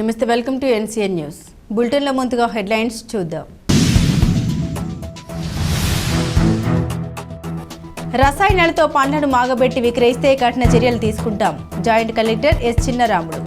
నమస్తే welcome to NCN news. బులెటిన్లో ముందుగా హెడ్లైన్స్ చూద్దాం. రసాయనాలతో పండ్లను మాగబెట్టి విక్రయిస్తే కఠిన చర్యలు తీసుకుంటాం. Joint collector S. చిన్నరాముడు.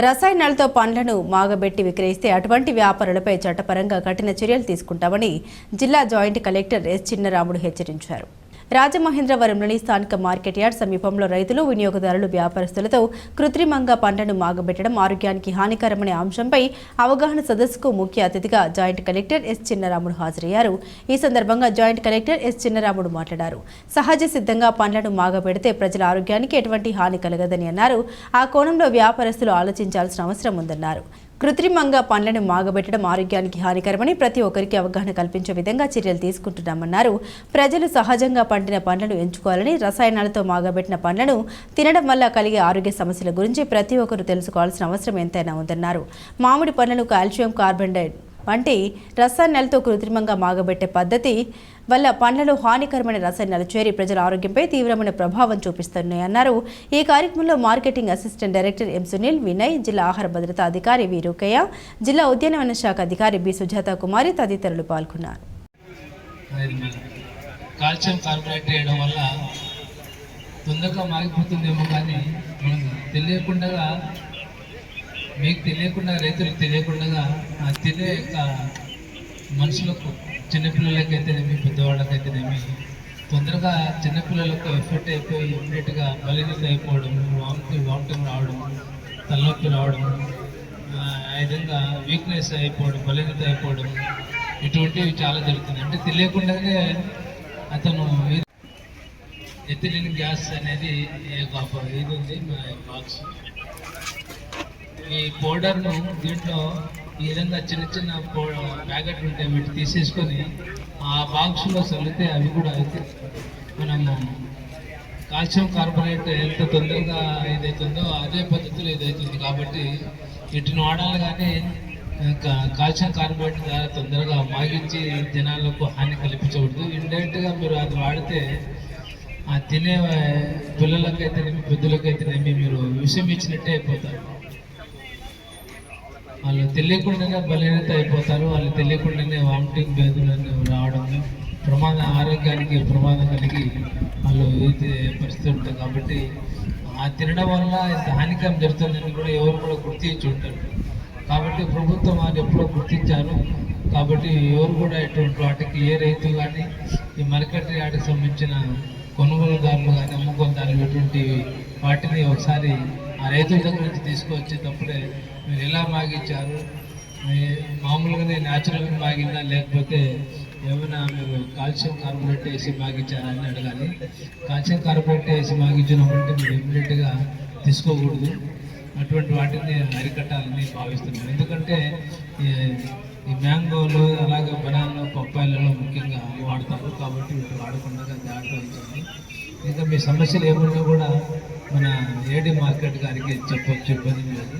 రసాయనాలతో పండ్లను మాగబెట్టి విక్రయిస్తే అటువంటి వ్యాపారులపై చట్టపరంగా కఠిన చర్యలు తీసుకుంటామని జిల్లా జాయింట్ కలెక్టర్ ఎస్. చిన్నరాముడు హెచ్చరించారు. రాజమహేంద్రవరంలోని స్థానిక మార్కెట్ యార్డ్ సమీపంలో రైతులు వినియోగదారులు వ్యాపారస్తులతో కృత్రిమంగా పంటను మాగబెట్టడం ఆరోగ్యానికి హానికరమనే అంశంపై అవగాహన సదస్సుకు ముఖ్య అతిథిగా జాయింట్ కలెక్టర్ ఎస్. చిన్నరాముడు హాజరయ్యారు. ఈ సందర్భంగా జాయింట్ కలెక్టర్ ఎస్. చిన్నరాముడు మాట్లాడారు. సహజ సిద్ధంగా పండ్లను మాగబెడితే ప్రజల ఆరోగ్యానికి ఎటువంటి హాని కలగదని అన్నారు. ఆ కోణంలో వ్యాపారస్తులు ఆలోచించాల్సిన అవసరం ఉందన్నారు. కృత్రిమంగా పండ్లను మాగబెట్టడం ఆరోగ్యానికి హానికరమని ప్రతి ఒక్కరికి అవగాహన కల్పించే విధంగా చర్యలు తీసుకుంటున్నామన్నారు. ప్రజలు సహజంగా పండిన పండ్లను ఎంచుకోవాలని రసాయనాలతో మాగబెట్టిన పండ్లను తినడం వల్ల కలిగే ఆరోగ్య సమస్యల గురించి ప్రతి ఒక్కరూ తెలుసుకోవాల్సిన అవసరం ఎంతైనా ఉందన్నారు. మామిడి పండ్లను కాల్షియం కార్బన్ డై వంటి రసాయనాలతో కృత్రిమంగా మాగబెట్టే పద్ధతి వల్ల పండ్లలో హానికరమైన రసాయనాలు చేరి ప్రజల ఆరోగ్యంపై తీవ్రమైన ప్రభావం చూపిస్తున్నాయన్నారు ఈ కార్యక్రమంలో marketing assistant director M Sunil Vinay జిల్లా ఆహార భద్రతా అధికారి వి రూకయ్య జిల్లా ఉద్యానవన శాఖ అధికారి బి సుజాత కుమారి తదితరులు పాల్గొన్నారు. కాల్షియం కార్బోనేట్ చేయడం వల్ల తొందరగా మాగిపోతుందేమో కానీ మనం తెలియకుండా మీకు తెలియకుండా రైతులకు తెలియకుండా ఆ తినే యొక్క మనుషులకు చిన్నపిల్లలకైతేనేమి పెద్దవాళ్ళకైతేనేమి తొందరగా చిన్నపిల్లలకు ఎఫెక్ట్ అయిపోయి ఇమ్మీడియట్గా బలినీత అయిపోవడం వామిటింగ్ వామిటింగ్ రావడం తలనొప్పి రావడం ఆ విధంగా వీక్నెస్ అయిపోవడం బలినీత అయిపోవడం ఇటువంటివి చాలా జరుగుతుంది అంటే తెలియకుండానే అతను ఎథిలిన్ గ్యాస్ అనేది ఒక ఇది ఉంది బాక్స్ ఈ పౌడర్ను దీంట్లో ఈ విధంగా చిన్న చిన్న పౌ ప్యాకెట్లు ఉంటాయి వీటి తీసేసుకొని ఆ బాక్స్లో చల్లితే అవి కూడా అయితే మనము కాల్షియం కార్బోనేట్ ఎంత తొందరగా ఏదైతుందో అదే పద్ధతిలో ఇదవుతుంది కాబట్టి వీటిని వాడాలి కానీ కాల్షియం కార్బోనేట్ ద్వారా తొందరగా మాగించి జనాలకు హాని కల్పించకూడదు. ఇండైరెక్ట్గా మీరు అది వాడితే ఆ తినే పిల్లలకైతేనేమి పెద్దలకైతేనేమి మీరు విషం ఇచ్చినట్టే అయిపోతారు. వాళ్ళు తెలియకుండానే బలహీనత అయిపోతారు. వాళ్ళు తెలియకుండానే వామిటింగ్ వ్యాధులు రావడం ప్రమాద ఆరోగ్యానికి ప్రమాదం కలిగి వాళ్ళు ఇది పరిస్థితి ఉంటుంది. కాబట్టి ఆ తినడం వల్ల హానికరం జరుగుతుందని కూడా ఎవరు కూడా గుర్తించి ఉంటారు. కాబట్టి ప్రభుత్వం వారు ఎప్పుడో గుర్తించారు. కాబట్టి ఎవరు కూడా ఎటువంటి వాటికి ఏ రైతు కానీ ఈ మార్కెట్ వాటికి సంబంధించిన కొనుగోలుదారులు కానీ అమ్ముకోదారులు ఎటువంటి వాటిని ఒకసారి ఆ రైతుల దగ్గర నుంచి తీసుకొచ్చేటప్పుడే మీరు ఎలా మాగించారు? మామూలుగానే న్యాచురల్గా మాగిందా? లేకపోతే ఏమైనా మీరు కాల్షియం కార్బోనేట్ వేసి మాగించారా అని అడగాలి. కాల్షియం కార్బోనేట్ వేసి మాగించినామంటే మీరు ఇమ్మీడియట్గా తీసుకోకూడదు. అటువంటి వాటిని అరికట్టాలని భావిస్తున్నాం ఎందుకంటే ఈ- ఈ మ్యాంగోలు అలాగే బనానా పప్పాయిలలో ముఖ్యంగా వాడతారు. కాబట్టి వీటి వాడకుండా జాగ్రత్త వహించండి ఇంకా మీ సమస్యలు ఏమన్నా కూడా మన ఏడి మార్కెట్ గారికి చెప్పొచ్చు ఇబ్బంది లేదు.